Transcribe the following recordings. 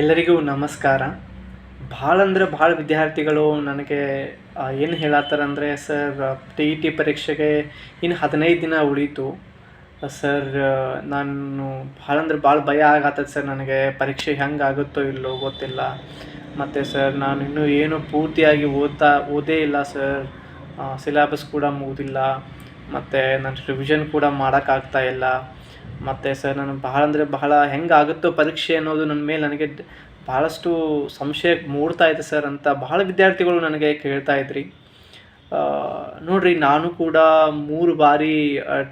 ಎಲ್ಲರಿಗೂ ನಮಸ್ಕಾರ. ಭಾಳ ಅಂದರೆ ಭಾಳ ವಿದ್ಯಾರ್ಥಿಗಳು ನನಗೆ ಏನು ಹೇಳತ್ತಾರಂದರೆ ಸರ್ ಟಿ ಇ ಟಿ ಪರೀಕ್ಷೆಗೆ ಇನ್ನು ಹದಿನೈದು ದಿನ ಉಳೀತು. ಸರ್, ನಾನು ಭಾಳ ಅಂದ್ರೆ ಭಾಳ ಭಯ ಆಗತ್ತದ ಸರ್ ನನಗೆ, ಪರೀಕ್ಷೆ ಹೆಂಗೆ ಆಗುತ್ತೋ ಇಲ್ಲೋ ಗೊತ್ತಿಲ್ಲ. ಮತ್ತು ಸರ್, ನಾನು ಇನ್ನೂ ಏನು ಪೂರ್ತಿಯಾಗಿ ಓದ್ತಾ, ಓದೇ ಇಲ್ಲ ಸರ್. ಸಿಲೆಬಸ್ ಕೂಡ ಮುಗಿದಿಲ್ಲ. ಮತ್ತು ನಾನು ರಿವಿಷನ್ ಕೂಡ ಮಾಡೋಕ್ಕಾಗ್ತಾ ಇಲ್ಲ. ಮತ್ತು ಸರ್ ನಾನು ಬಹಳ ಅಂದರೆ ಬಹಳ ಹೆಂಗೆ ಆಗುತ್ತೋ ಪರೀಕ್ಷೆ ಅನ್ನೋದು ನನ್ನ ಮೇಲೆ ನನಗೆ ಬಹಳಷ್ಟು ಸಂಶಯ ಮೂಡ್ತಾ ಇದೆ ಸರ್ ಅಂತ ಬಹಳ ವಿದ್ಯಾರ್ಥಿಗಳು ನನಗೆ ಕೇಳ್ತಾ ಇದ್ರಿ. ನೋಡ್ರಿ ನಾನು ಕೂಡ ಮೂರು ಬಾರಿ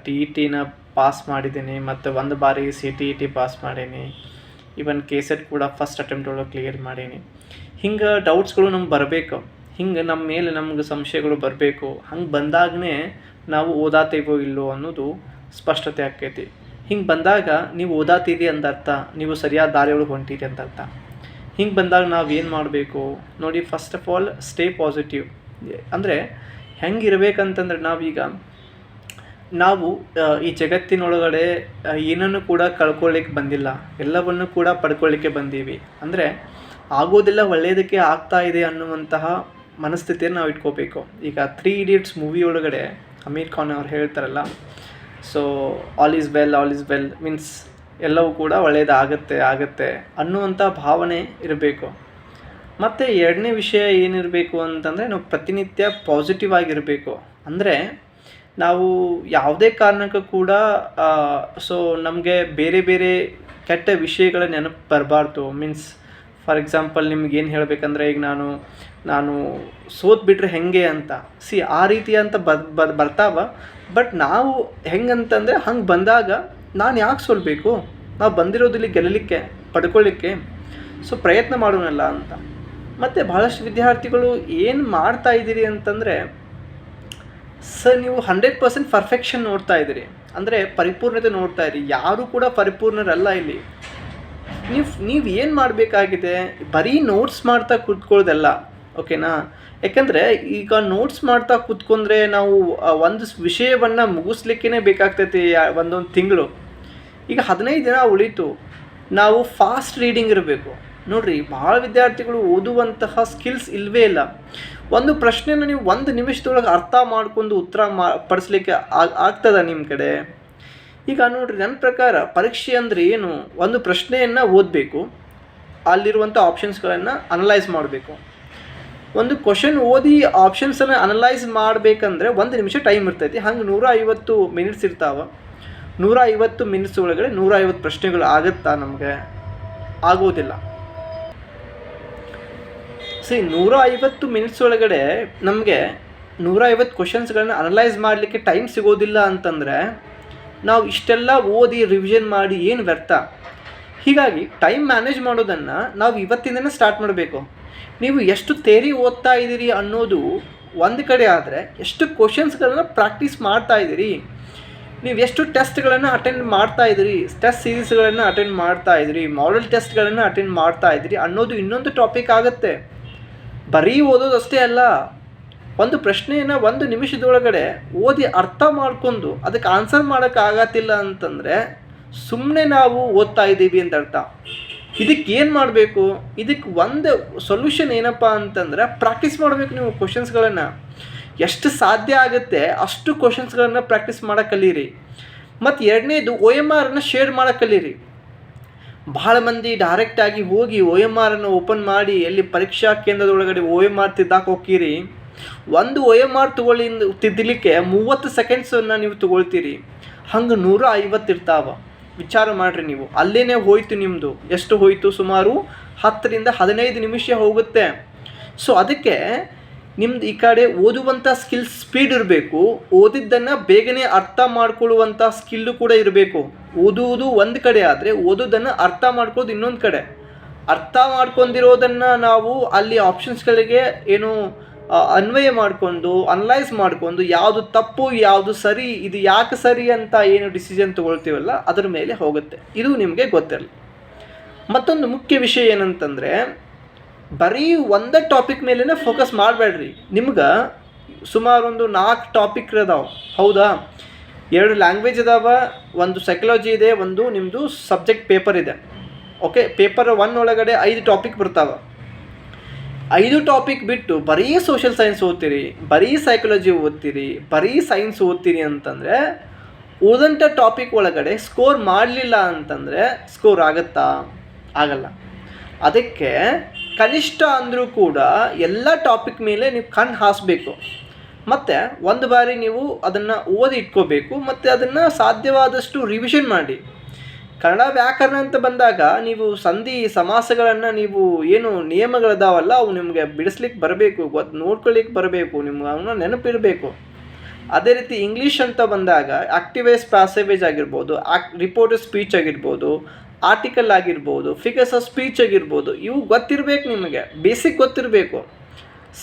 ಟಿ ಇ ಟಿನ ಪಾಸ್ ಮಾಡಿದ್ದೀನಿ ಮತ್ತು ಒಂದು ಬಾರಿ C T E T pass ಮಾಡೀನಿ. ಈವನ್ ಕೆ ಸೆಟ್ ಕೂಡ ಫಸ್ಟ್ ಅಟೆಂಪ್ಟ್ ಒಳಗೆ ಕ್ಲಿಯರ್ ಮಾಡೀನಿ. ಹಿಂಗೆ ಡೌಟ್ಸ್ಗಳು ನಮ್ಗೆ ಬರಬೇಕು. ಹಿಂಗೆ ನಮ್ಮ ಮೇಲೆ ನಮ್ಗೆ ಸಂಶಯಗಳು ಬರಬೇಕು. ಹಂಗೆ ಬಂದಾಗನೇ ನಾವು ಓದಾತೇವೋ ಇಲ್ಲೋ ಅನ್ನೋದು ಸ್ಪಷ್ಟತೆ ಆಕೈತಿ ಹಿಂಗೆ ಬಂದಾಗ ನೀವು ಓದಾತೀರಿ ಅಂತ ಅರ್ಥ ನೀವು ಸರಿಯಾದ ದಾರಿಯೊಳಗೆ ಹೊಂಟೀರಿ ಅಂತ ಅರ್ಥ ಹಿಂಗೆ ಬಂದಾಗ ನಾವು ಏನು ಮಾಡಬೇಕು? ನೋಡಿ first of all stay positive ಅಂದರೆ ಹೆಂಗಿರ್ಬೇಕಂತಂದ್ರೆ ನಾವೀಗ ನಾವು ಈ ಜಗತ್ತಿನೊಳಗಡೆ ಏನನ್ನು ಕೂಡ ಕಳ್ಕೊಳ್ಳಿಕ್ಕೆ ಬಂದಿಲ್ಲ. ಎಲ್ಲವನ್ನು ಕೂಡ ಪಡ್ಕೊಳ್ಳಿಕ್ಕೆ ಬಂದೀವಿ. ಅಂದರೆ ಆಗೋದೆಲ್ಲ ಒಳ್ಳೆಯದಕ್ಕೆ ಆಗ್ತಾ ಇದೆ ಅನ್ನುವಂತಹ ಮನಸ್ಥಿತಿಯನ್ನು ನಾವು ಇಟ್ಕೋಬೇಕು. ಈಗ ತ್ರೀ ಇಡಿಯಟ್ಸ್ ಮೂವಿ ಒಳಗಡೆ, ಅಮೀರ್ ಖಾನ್ ಅವ್ರು ಹೇಳ್ತಾರಲ್ಲ so all is well all is well means ಎಲ್ಲವೂ ಕೂಡ ಒಳ್ಳೆಯದಾಗತ್ತೆ ಆಗತ್ತೆ ಅನ್ನುವಂಥ ಭಾವನೆ ಇರಬೇಕು. ಮತ್ತು ಎರಡನೇ ವಿಷಯ ಏನಿರಬೇಕು ಅಂತಂದರೆ ನಾವು ಪ್ರತಿನಿತ್ಯ ಪಾಸಿಟಿವ್ ಆಗಿರಬೇಕು. ಅಂದರೆ ನಾವು ಯಾವುದೇ ಕಾರಣಕ್ಕೂ ಕೂಡ ಸೊ ನಮಗೆ ಬೇರೆ ಬೇರೆ ಕೆಟ್ಟ ವಿಷಯಗಳ ನೆನಪು ಬರಬಾರ್ದು. ಮೀನ್ಸ್ ಫಾರ್ ಎಕ್ಸಾಂಪಲ್ ನಿಮ್ಗೆ ಏನು ಹೇಳಬೇಕಂದ್ರೆ ಈಗ ನಾನು ನಾನು ಸೋತ್ಬಿಟ್ರೆ ಹೆಂಗೆ ಅಂತ. ಸಿ ಆ ರೀತಿ ಅಂತ ಬರ್ ಬರ್, ಬರ್ತಾವ ಬಟ್ ನಾವು ಹೆಂಗಂತಂದರೆ ಹಂಗೆ ಬಂದಾಗ ನಾನು ಯಾಕೆ ಸೋಲ್ಬೇಕು? ನಾವು ಬಂದಿರೋದಿಲ್ಲಿ ಗೆಲ್ಲಲಿಕ್ಕೆ ಪಡ್ಕೊಳ್ಳಿಕ್ಕೆ ಸೊ ಪ್ರಯತ್ನ ಮಾಡೋಣಲ್ಲ ಅಂತ. ಮತ್ತು ಭಾಳಷ್ಟು ವಿದ್ಯಾರ್ಥಿಗಳು ಏನು ಮಾಡ್ತಾ ಇದ್ದೀರಿ ಅಂತಂದರೆ ಸರ್ ನೀವು ಹಂಡ್ರೆಡ್ ಪರ್ಸೆಂಟ್ ಪರ್ಫೆಕ್ಷನ್ ನೋಡ್ತಾ ಇದ್ದೀರಿ. ಅಂದರೆ ಪರಿಪೂರ್ಣತೆ ನೋಡ್ತಾ ಇರಿ ಯಾರೂ ಕೂಡ ಪರಿಪೂರ್ಣರಲ್ಲ ಇಲ್ಲಿ. ನೀವು ನೀವು ಏನು ಮಾಡಬೇಕಾಗಿದೆ? ಬರೀ ನೋಟ್ಸ್ ಮಾಡ್ತಾ ಕೂತ್ಕೊಳ್ಳೋದಲ್ಲ ಓಕೆನಾ ಯಾಕಂದರೆ ಈಗ ನೋಟ್ಸ್ ಮಾಡ್ತಾ ಕೂತ್ಕೊಂಡ್ರೆ ನಾವು ಒಂದು ವಿಷಯವನ್ನು ಮುಗಿಸ್ಲಿಕ್ಕೇ ಬೇಕಾಗ್ತೈತಿ ಒಂದೊಂದು ತಿಂಗಳು. ಈಗ ಹದಿನೈದು ದಿನ ಉಳಿತು, ನಾವು ಫಾಸ್ಟ್ ರೀಡಿಂಗ್ ಇರಬೇಕು. ನೋಡ್ರಿ ಭಾಳ ವಿದ್ಯಾರ್ಥಿಗಳು ಓದುವಂತಹ ಸ್ಕಿಲ್ಸ್ ಇಲ್ಲವೇ ಇಲ್ಲ. ಒಂದು ಪ್ರಶ್ನೆನ ನೀವು ಒಂದು ನಿಮಿಷದೊಳಗೆ ಅರ್ಥ ಮಾಡ್ಕೊಂಡು ಉತ್ತರ ಮಾ, ಪಡಿಸ್ಲಿಕ್ಕೆ ಆಗ್- ಆಗ್ತದ ನಿಮ್ಮ ಕಡೆ? ಈಗ ನೋಡ್ರಿ, ನನ್ನ ಪ್ರಕಾರ ಪರೀಕ್ಷೆ ಅಂದರೆ ಏನು? ಒಂದು ಪ್ರಶ್ನೆಯನ್ನು ಓದಬೇಕು ಅಲ್ಲಿರುವಂಥ ಆಪ್ಷನ್ಸ್ಗಳನ್ನು ಅನಲೈಸ್ ಮಾಡಬೇಕು. ಒಂದು ಕ್ವಶನ್ ಓದಿ ಆಪ್ಷನ್ಸನ್ನು ಅನಲೈಸ್ ಮಾಡಬೇಕಂದ್ರೆ ಒಂದು ನಿಮಿಷ ಟೈಮ್ ಇರ್ತೈತಿ. ಹಂಗೆ ನೂರ ಐವತ್ತು ಮಿನಿಟ್ಸ್ ಇರ್ತಾವ. ನೂರ ಐವತ್ತು ಮಿನಿಟ್ಸ್ ಒಳಗಡೆ ನೂರ ಐವತ್ತು ಪ್ರಶ್ನೆಗಳು ಆಗುತ್ತಾ ನಮಗೆ? ಆಗೋದಿಲ್ಲ. ಸರಿ ನೂರ ಐವತ್ತು ಮಿನಿಟ್ಸ್ ಒಳಗಡೆ ನಮಗೆ ನೂರ ಐವತ್ತು ಕ್ವಶನ್ಸ್ಗಳನ್ನ ಅನಲೈಸ್ ಮಾಡಲಿಕ್ಕೆ ಟೈಮ್ ಸಿಗೋದಿಲ್ಲ ಅಂತಂದರೆ ನಾವು ಇಷ್ಟೆಲ್ಲ ಓದಿ ರಿವಿಷನ್ ಮಾಡಿ ಏನು ವ್ಯರ್ಥ? ಹೀಗಾಗಿ ಟೈಮ್ ಮ್ಯಾನೇಜ್ ಮಾಡೋದನ್ನು ನಾವು ಇವತ್ತಿಂದನೇ ಸ್ಟಾರ್ಟ್ ಮಾಡಬೇಕು. ನೀವು ಎಷ್ಟು ತೇರಿ ಓದ್ತಾ ಇದ್ದೀರಿ ಅನ್ನೋದು ಒಂದು ಕಡೆ ಆದರೆ, ಎಷ್ಟು ಕ್ವಶನ್ಸ್ಗಳನ್ನ ಪ್ರಾಕ್ಟೀಸ್ ಮಾಡ್ತಾ ಇದ್ದೀರಿ, ನೀವು ಎಷ್ಟು ಟೆಸ್ಟ್ಗಳನ್ನು ಅಟೆಂಡ್ ಮಾಡ್ತಾ ಇದ್ದೀರಿ ಟೆಸ್ಟ್ ಸೀರೀಸ್ಗಳನ್ನು ಅಟೆಂಡ್ ಮಾಡ್ತಾ ಇದ್ದೀರಿ ಮಾಡೆಲ್ ಟೆಸ್ಟ್ಗಳನ್ನು ಅಟೆಂಡ್ ಮಾಡ್ತಾ ಇದ್ದೀರಿ ಅನ್ನೋದು ಇನ್ನೊಂದು ಟಾಪಿಕ್ ಆಗುತ್ತೆ. ಬರೀ ಓದೋದಷ್ಟೇ ಅಲ್ಲ ಒಂದು ಪ್ರಶ್ನೆಯನ್ನು ಒಂದು ನಿಮಿಷದೊಳಗಡೆ ಓದಿ ಅರ್ಥ ಮಾಡ್ಕೊಂಡು ಅದಕ್ಕೆ ಆನ್ಸರ್ ಮಾಡೋಕ್ಕೆ ಆಗತ್ತಿಲ್ಲ ಅಂತಂದರೆ ಸುಮ್ಮನೆ ನಾವು ಓದ್ತಾ ಇದ್ದೀವಿ ಅಂತ ಅರ್ಥ. ಇದಕ್ಕೆ ಏನು ಮಾಡಬೇಕು? ಇದಕ್ಕೆ ಒಂದು ಸೊಲ್ಯೂಷನ್ ಏನಪ್ಪ ಅಂತಂದ್ರೆ ಪ್ರಾಕ್ಟೀಸ್ ಮಾಡಬೇಕು ನೀವು ಕ್ವಶನ್ಸ್ಗಳನ್ನು ಎಷ್ಟು ಸಾಧ್ಯ ಆಗುತ್ತೆ ಅಷ್ಟು ಕ್ವಶನ್ಸ್ಗಳನ್ನು ಪ್ರಾಕ್ಟೀಸ್ ಮಾಡೋಕೆ ಕಲೀರಿ. ಮತ್ತು ಎರಡನೇದು ಒ ಎಂ ಆರನ್ನು ಶೇರ್ ಮಾಡೋಕೆ ಕಲೀರಿ. ಭಾಳ ಮಂದಿ ಡೈರೆಕ್ಟಾಗಿ ಹೋಗಿ ಒ ಎಂ ಆರನ್ನು ಓಪನ್ ಮಾಡಿ ಎಲ್ಲಿ ಪರೀಕ್ಷಾ ಕೇಂದ್ರದೊಳಗಡೆ ಒ ಎಂ ಆರ್ ತಿದ್ದಾಕೆ ಹೋಗ್ತೀರಿ. ಒಂದು ಒ ಎಂ ಆರ್ ತೊಗೊಳ್ಳಿ ತಿದ್ದಲಿಕ್ಕೆ ಮೂವತ್ತು ಸೆಕೆಂಡ್ಸನ್ನು ನೀವು ತೊಗೊಳ್ತೀರಿ. ಹಂಗೆ ನೂರ ಐವತ್ತು ಇರ್ತಾವ. ವಿಚಾರ ಮಾಡಿರಿ ನೀವು. ಅಲ್ಲೇ ಹೋಯ್ತು ನಿಮ್ಮದು ಎಷ್ಟು ಹೋಯಿತು? ಸುಮಾರು ಹತ್ತರಿಂದ ಹದಿನೈದು ನಿಮಿಷ ಹೋಗುತ್ತೆ. ಸೊ ಅದಕ್ಕೆ ನಿಮ್ದು ಈ ಕಡೆ ಓದುವಂಥ ಸ್ಕಿಲ್ ಸ್ಪೀಡ್ ಇರಬೇಕು. ಓದಿದ್ದನ್ನು ಬೇಗನೆ ಅರ್ಥ ಮಾಡ್ಕೊಳ್ಳುವಂಥ ಸ್ಕಿಲ್ಲು ಕೂಡ ಇರಬೇಕು. ಓದುವುದು ಒಂದು ಕಡೆ ಆದರೆ ಓದೋದನ್ನು ಅರ್ಥ ಮಾಡ್ಕೊಳ್ಳೋದು ಇನ್ನೊಂದು ಕಡೆ. ಅರ್ಥ ಮಾಡ್ಕೊಂಡಿರೋದನ್ನು ನಾವು ಅಲ್ಲಿ ಆಪ್ಷನ್ಸ್ಗಳಿಗೆ ಏನು ಅನ್ವಯ ಮಾಡಿಕೊಂಡು ಅನಲೈಸ್ ಮಾಡಿಕೊಂಡು ಯಾವುದು ತಪ್ಪು, ಯಾವುದು ಸರಿ, ಇದು ಯಾಕೆ ಸರಿ ಅಂತ ಏನು ಡಿಸಿಷನ್ ತೊಗೊಳ್ತೀವಲ್ಲ, ಅದರ ಮೇಲೆ ಹೋಗುತ್ತೆ. ಇದು ನಿಮಗೆ ಗೊತ್ತಿರಲಿ. ಮತ್ತೊಂದು ಮುಖ್ಯ ವಿಷಯ ಏನಂತಂದರೆ, ಬರೀ ಒಂದೇ ಟಾಪಿಕ್ ಮೇಲೇ ಫೋಕಸ್ ಮಾಡಬೇಡ್ರಿ. ನಿಮ್ಗೆ ಸುಮಾರು ಒಂದು ನಾಲ್ಕು ಟಾಪಿಕ್ ಅದಾವೆ ಹೌದಾ? ಎರಡು ಲ್ಯಾಂಗ್ವೇಜ್ ಅದಾವ ಒಂದು ಸೈಕಲಾಜಿ ಇದೆ, ಒಂದು ನಿಮ್ಮದು ಸಬ್ಜೆಕ್ಟ್ ಪೇಪರ್ ಇದೆ. ಓಕೆ ಪೇಪರ್ ಒನ್ ಒಳಗಡೆ ಐದು ಟಾಪಿಕ್ ಬರ್ತಾವೆ. ಐದು ಟಾಪಿಕ್ ಬಿಟ್ಟು ಬರೀ ಸೋಷಿಯಲ್ ಸೈನ್ಸ್ ಓದ್ತೀರಿ, ಬರೀ ಸೈಕಾಲಜಿ ಓದ್ತೀರಿ, ಬರೀ ಸೈನ್ಸ್ ಓದ್ತೀರಿ ಅಂತಂದರೆ ಓದಂಥ ಟಾಪಿಕ್ ಒಳಗಡೆ ಸ್ಕೋರ್ ಮಾಡಲಿಲ್ಲ ಅಂತಂದರೆ ಸ್ಕೋರ್ ಆಗುತ್ತಾ? ಆಗಲ್ಲ. ಅದಕ್ಕೆ ಕನಿಷ್ಠ ಅಂದರೂ ಕೂಡ ಎಲ್ಲ ಟಾಪಿಕ್ ಮೇಲೆ ನೀವು ಕಣ್ಣು ಹಾಸಬೇಕು. ಮತ್ತು ಒಂದು ಬಾರಿ ನೀವು ಅದನ್ನು ಓದಿ ಇಟ್ಕೋಬೇಕು ಮತ್ತು ಅದನ್ನು ಸಾಧ್ಯವಾದಷ್ಟು ರಿವಿಷನ್ ಮಾಡಿ. ಕನ್ನಡ ವ್ಯಾಕರಣ ಅಂತ ಬಂದಾಗ ನೀವು ಸಂಧಿ ಸಮಾಸಗಳನ್ನು ನೀವು ಏನು ನಿಯಮಗಳಿದಾವಲ್ಲ, ಅವು ನಿಮಗೆ ಬಿಡಿಸ್ಲಿಕ್ಕೆ ಬರಬೇಕು ಗೊತ್ತು ನೋಡ್ಕೊಳ್ಲಿಕ್ಕೆ ಬರಬೇಕು, ನಿಮ್ಗೆ ಅವನ್ನ ನೆನಪಿರಬೇಕು. ಅದೇ ರೀತಿ ಇಂಗ್ಲೀಷ್ ಅಂತ ಬಂದಾಗ ಆಕ್ಟಿವೇಸ್ ಪ್ಯಾಸೇವೇಜ್ ಆಗಿರ್ಬೋದು ಆಕ್ ರಿಪೋರ್ಟ್ ಸ್ಪೀಚ್ ಆಗಿರ್ಬೋದು ಆರ್ಟಿಕಲ್ ಆಗಿರ್ಬೋದು ಫಿಗರ್ಸ್ ಆಫ್ ಸ್ಪೀಚ್ ಆಗಿರ್ಬೋದು, ಇವು ಗೊತ್ತಿರಬೇಕು ನಿಮಗೆ ಬೇಸಿಕ್ ಗೊತ್ತಿರಬೇಕು.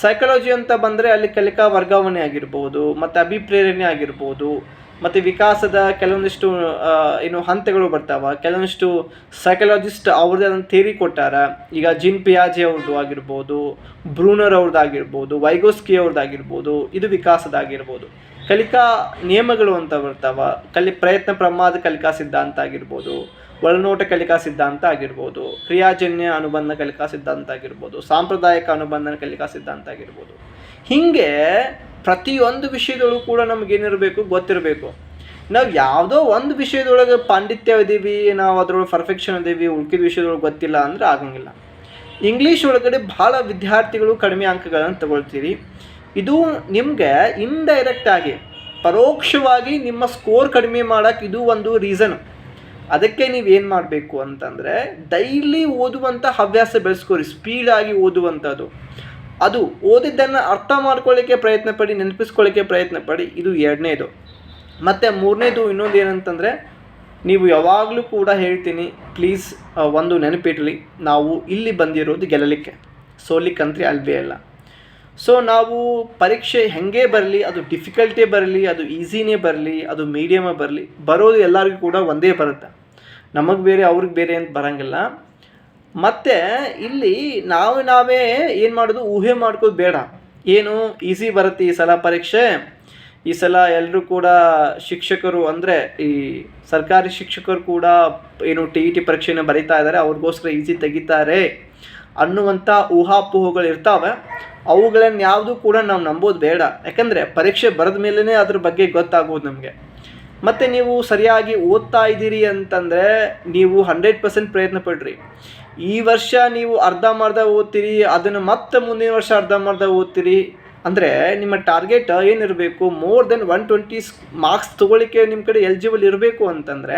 ಸೈಕಾಲಜಿ ಅಂತ ಬಂದರೆ ಅಲ್ಲಿ ಕಲಿಕಾ ವರ್ಗಾವಣೆ ಆಗಿರ್ಬೋದು, ಮತ್ತು ಅಭಿಪ್ರೇರಣೆ ಆಗಿರ್ಬೋದು ಮತ್ತು ವಿಕಾಸದ ಕೆಲವೊಂದಿಷ್ಟು ಏನು ಹಂತಗಳು ಬರ್ತಾವ. ಕೆಲವೊಂದಿಷ್ಟು ಸೈಕಲಾಜಿಸ್ಟ್ ಅವ್ರದ್ದೇ ಅದನ್ನು ಥೇರಿ ಕೊಟ್ಟಾರ. ಈಗ ಜಿನ್ ಪಿಯಾಜಿ ಅವ್ರದ್ದು ಆಗಿರ್ಬೋದು, ಬ್ರೂನರ್ ಅವ್ರದ್ದು ಆಗಿರ್ಬೋದು, ವೈಗೋಸ್ಕಿ ಅವ್ರದ್ದಾಗಿರ್ಬೋದು ಇದು ವಿಕಾಸದಾಗಿರ್ಬೋದು ಕಲಿಕಾ ನಿಯಮಗಳು ಅಂತ ಬರ್ತಾವ. ಕಲಿ, ಪ್ರಯತ್ನ ಪ್ರಮಾದ ಕಲಿಕಾ ಸಿದ್ಧಾಂತ ಆಗಿರ್ಬೋದು, ಒಳನೋಟ ಕಲಿಕಾ ಸಿದ್ಧಾಂತ ಆಗಿರ್ಬೋದು, ಕ್ರಿಯಾಜನ್ಯ ಅನುಬಂಧ ಕಲಿಕಾ ಸಿದ್ಧಾಂತ ಆಗಿರ್ಬೋದು, ಸಾಂಪ್ರದಾಯಿಕ ಅನುಬಂಧನ ಕಲಿಕಾ ಸಿದ್ಧಾಂತ ಆಗಿರ್ಬೋದು. ಹೀಗೆ ಪ್ರತಿಯೊಂದು ವಿಷಯದಲ್ಲೂ ಕೂಡ ನಮಗೇನಿರಬೇಕು, ಗೊತ್ತಿರಬೇಕು. ನಾವು ಯಾವುದೋ ಒಂದು ವಿಷಯದೊಳಗೆ ಪಾಂಡಿತ್ಯ ಇದೀವಿ ನಾವು ಅದರೊಳಗೆ ಪರ್ಫೆಕ್ಷನ್ ಇದೀವಿ ಉಳ್ಕಿದ ವಿಷಯದೊಳಗೆ ಗೊತ್ತಿಲ್ಲ ಅಂದರೆ ಆಗಂಗಿಲ್ಲ. ಇಂಗ್ಲೀಷ್ ಒಳಗಡೆ ಭಾಳ ವಿದ್ಯಾರ್ಥಿಗಳು ಕಡಿಮೆ ಅಂಕಗಳನ್ನು ತಗೊಳ್ತೀರಿ. ಇದು ನಿಮಗೆ ಇನ್ಡೈರೆಕ್ಟ್ ಆಗಿ, ಪರೋಕ್ಷವಾಗಿ ನಿಮ್ಮ ಸ್ಕೋರ್ ಕಡಿಮೆ ಮಾಡೋಕ್ಕೆ ಇದು ಒಂದು ರೀಸನ್ ಅದಕ್ಕೆ ನೀವು ಏನು ಮಾಡಬೇಕು ಅಂತಂದರೆ ಡೈಲಿ ಓದುವಂಥ ಹವ್ಯಾಸ ಬೆಳೆಸ್ಕೋರಿ ಸ್ಪೀಡಾಗಿ ಓದುವಂಥದ್ದು ಅದು ಓದಿದ್ದನ್ನು ಅರ್ಥ ಮಾಡ್ಕೊಳ್ಳಿಕ್ಕೆ ಪ್ರಯತ್ನ ಪಡಿ ನೆನಪಿಸ್ಕೊಳ್ಳಿಕ್ಕೆ ಪ್ರಯತ್ನ ಪಡಿ ಇದು ಎರಡನೇದು. ಮತ್ತು ಮೂರನೇದು ಇನ್ನೊಂದು ಏನಂತಂದರೆ ನೀವು ಯಾವಾಗಲೂ ಕೂಡ ಹೇಳ್ತೀನಿ ಪ್ಲೀಸ್ ಒಂದು ನೆನಪಿಡಲಿ ನಾವು ಇಲ್ಲಿ ಬಂದಿರೋದು ಗೆಲ್ಲಲಿಕ್ಕೆ. ಸೋಲಿಕ್ಕಂತ್ರಿ ಅಲ್ವೇ ಅಲ್ಲ. ಸೊ ನಾವು ಪರೀಕ್ಷೆ ಹೆಂಗೆ ಬರಲಿ, ಅದು ಡಿಫಿಕಲ್ಟೇ ಬರಲಿ, ಅದು ಈಸಿನೇ ಬರಲಿ, ಅದು ಮೀಡಿಯಮೇ ಬರಲಿ, ಬರೋದು ಎಲ್ಲರಿಗೂ ಕೂಡ ಒಂದೇ ಬರುತ್ತೆ. ನಮಗೆ ಬೇರೆ, ಅವ್ರಿಗೆ ಬೇರೆ ಅಂತ ಬರೋಂಗಿಲ್ಲ. ಮತ್ತು ಇಲ್ಲಿ ನಾವು ನಾವೇ ಏನು ಮಾಡೋದು? ಊಹೆ ಮಾಡ್ಕೋದು ಬೇಡ. ಏನು ಈಸಿ ಬರುತ್ತೆ ಈ ಸಲ ಪರೀಕ್ಷೆ? ಈ ಸಲ ಎಲ್ಲರೂ ಕೂಡ ಶಿಕ್ಷಕರು ಅಂದರೆ ಈ ಸರ್ಕಾರಿ ಶಿಕ್ಷಕರು ಕೂಡ ಏನು ಟಿ ಇ ಟಿ ಪರೀಕ್ಷೆನ ಬರೀತಾ ಇದ್ದಾರೆ ಅವ್ರಿಗೋಸ್ಕರ ಈಸಿ ತೆಗಿತಾರೆ ಅನ್ನುವಂಥ ಊಹಾಪೋಹಗಳು ಇರ್ತಾವೆ. ಅವುಗಳನ್ನು ಯಾವುದೂ ಕೂಡ ನಾವು ನಂಬೋದು ಬೇಡ. ಯಾಕಂದರೆ ಪರೀಕ್ಷೆ ಬರೆದ ಮೇಲೇ ಅದ್ರ ಬಗ್ಗೆ ಗೊತ್ತಾಗೋದು ನಮಗೆ. ಮತ್ತು ನೀವು ಸರಿಯಾಗಿ ಓದ್ತಾ ಇದ್ದೀರಿ ಅಂತಂದರೆ ನೀವು ಹಂಡ್ರೆಡ್ ಪರ್ಸೆಂಟ್ ಪ್ರಯತ್ನ ಪಡ್ರಿ. ಈ ವರ್ಷ ನೀವು ಅರ್ಧ ಅರ್ಧಂಬರ್ಧ ಓದ್ತೀರಿ, ಅದನ್ನು ಮತ್ತೆ ಮುಂದಿನ ವರ್ಷ ಅರ್ಧ ಅರ್ಧಂಬರ್ಧ ಓದ್ತೀರಿ. ಅಂದರೆ ನಿಮ್ಮ ಟಾರ್ಗೆಟ್ ಏನಿರಬೇಕು more than one twenty marks ತೊಗೊಳಿಕ್ಕೆ ನಿಮ್ಮ ಕಡೆ ಎಲಿಜಿಬಲ್ ಇರಬೇಕು ಅಂತಂದರೆ,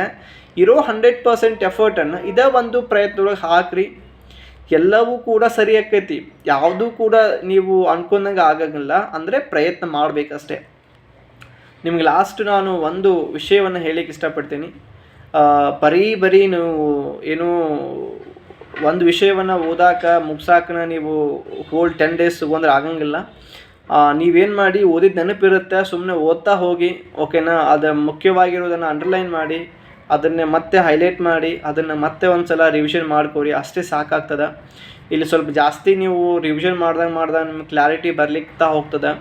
ಇರೋ ಹಂಡ್ರೆಡ್ ಪರ್ಸೆಂಟ್ ಎಫರ್ಟನ್ನು ಇದೇ ಒಂದು ಪ್ರಯತ್ನದೊಳಗೆ ಹಾಕ್ರಿ. ಎಲ್ಲವೂ ಕೂಡ ಸರಿ ಆಕೈತಿ. ಯಾವುದೂ ಕೂಡ ನೀವು ಅನ್ಕೊಂಡಂಗೆ ಆಗಂಗಿಲ್ಲ, ಅಂದರೆ ಪ್ರಯತ್ನ ಮಾಡಬೇಕಷ್ಟೇ. ನಿಮ್ಗೆ ಲಾಸ್ಟ್ ನಾನು ಒಂದು ವಿಷಯವನ್ನು ಹೇಳಲಿಕ್ಕೆ ಇಷ್ಟಪಡ್ತೀನಿ. ಬರೀ ಬರೀ ನೀವು ಏನು ಒಂದು ವಿಷಯವನ್ನು ಓದಾಕ, ಮುಗ್ಸಾಕನ ನೀವು ಹೋಲ್ ಟೆನ್ ಡೇಸ್ ತೊಗೊಂಡ್ರೆ ಆಗಂಗಿಲ್ಲ. ನೀವೇನು ಮಾಡಿ, ಓದಿದ ನೆನಪಿರುತ್ತೆ ಸುಮ್ಮನೆ ಓದ್ತಾ ಹೋಗಿ, ಓಕೆನಾ? ಅದು ಮುಖ್ಯವಾಗಿರೋದನ್ನು ಅಂಡರ್ಲೈನ್ ಮಾಡಿ, ಅದನ್ನೇ ಮತ್ತೆ ಹೈಲೈಟ್ ಮಾಡಿ, ಅದನ್ನು ಮತ್ತೆ ಒಂದು ಸಲ ರಿವಿಷನ್ ಮಾಡ್ಕೊರಿ, ಅಷ್ಟೇ ಸಾಕಾಗ್ತದೆ. ಇಲ್ಲಿ ಸ್ವಲ್ಪ ಜಾಸ್ತಿ ನೀವು ರಿವಿಷನ್ ಮಾಡ್ದಂಗೆ ಮಾಡ್ದಂಗೆ ನಿಮ್ಗೆ ಕ್ಲಾರಿಟಿ ಬರ್ಲಿಕ್ತಾ ಹೋಗ್ತದೆ.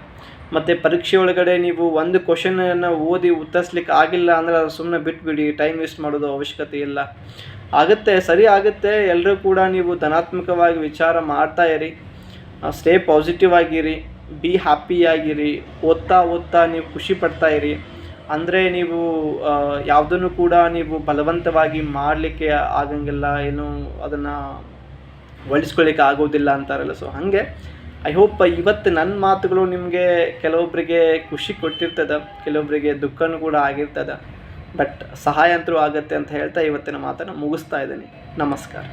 ಮತ್ತು ಪರೀಕ್ಷೆ ಒಳಗಡೆ ನೀವು ಒಂದು ಕ್ವಶನನ್ನು ಓದಿ ಉತ್ತರಿಸ್ಲಿಕ್ಕೆ ಆಗಿಲ್ಲ ಅಂದರೆ ಅದು ಸುಮ್ಮನೆ ಬಿಟ್ಬಿಡಿ ಟೈಮ್ ವೇಸ್ಟ್ ಮಾಡೋದು ಅವಶ್ಯಕತೆ ಇಲ್ಲ. ಆಗುತ್ತೆ, ಸರಿ ಆಗುತ್ತೆ ಎಲ್ಲರೂ ಕೂಡ ನೀವು ಧನಾತ್ಮಕವಾಗಿ ವಿಚಾರ ಮಾಡ್ತಾ ಇರಿ. ಸ್ಟೇ ಪಾಸಿಟಿವ್ ಆಗಿರಿ ಬಿ ಹ್ಯಾಪಿ ಆಗಿರಿ, ಓದ್ತಾ ಓದ್ತಾ ನೀವು ಖುಷಿ ಪಡ್ತಾ ಇರಿ. ಅಂದರೆ ನೀವು ಯಾವುದನ್ನು ಕೂಡ ನೀವು ಬಲವಂತವಾಗಿ ಮಾಡಲಿಕ್ಕೆ ಆಗಂಗಿಲ್ಲ, ಏನು ಅದನ್ನು ಒಲಿಸ್ಕೊಳ್ಳಿಕ್ಕೆ ಆಗೋದಿಲ್ಲ ಅಂತಾರಲ್ಲ. ಸೊ ಹಾಗೆ ಐ ಹೋಪ್ ಇವತ್ತು ನನ್ನ ಮಾತುಗಳು ನಿಮಗೆ ಕೆಲವೊಬ್ಬರಿಗೆ ಖುಷಿ ಕೊಟ್ಟಿರ್ತದೆ ಕೆಲವೊಬ್ಬರಿಗೆ ದುಃಖನೂ ಕೂಡ ಆಗಿರ್ತದೆ. ಬಟ್ ಸಹಾಯ ಅಂತರೂ ಆಗುತ್ತೆ ಅಂತ ಹೇಳ್ತಾ ಇವತ್ತಿನ ಮಾತನ್ನು ಮುಗಿಸ್ತಾ ಇದ್ದೀನಿ. ನಮಸ್ಕಾರ.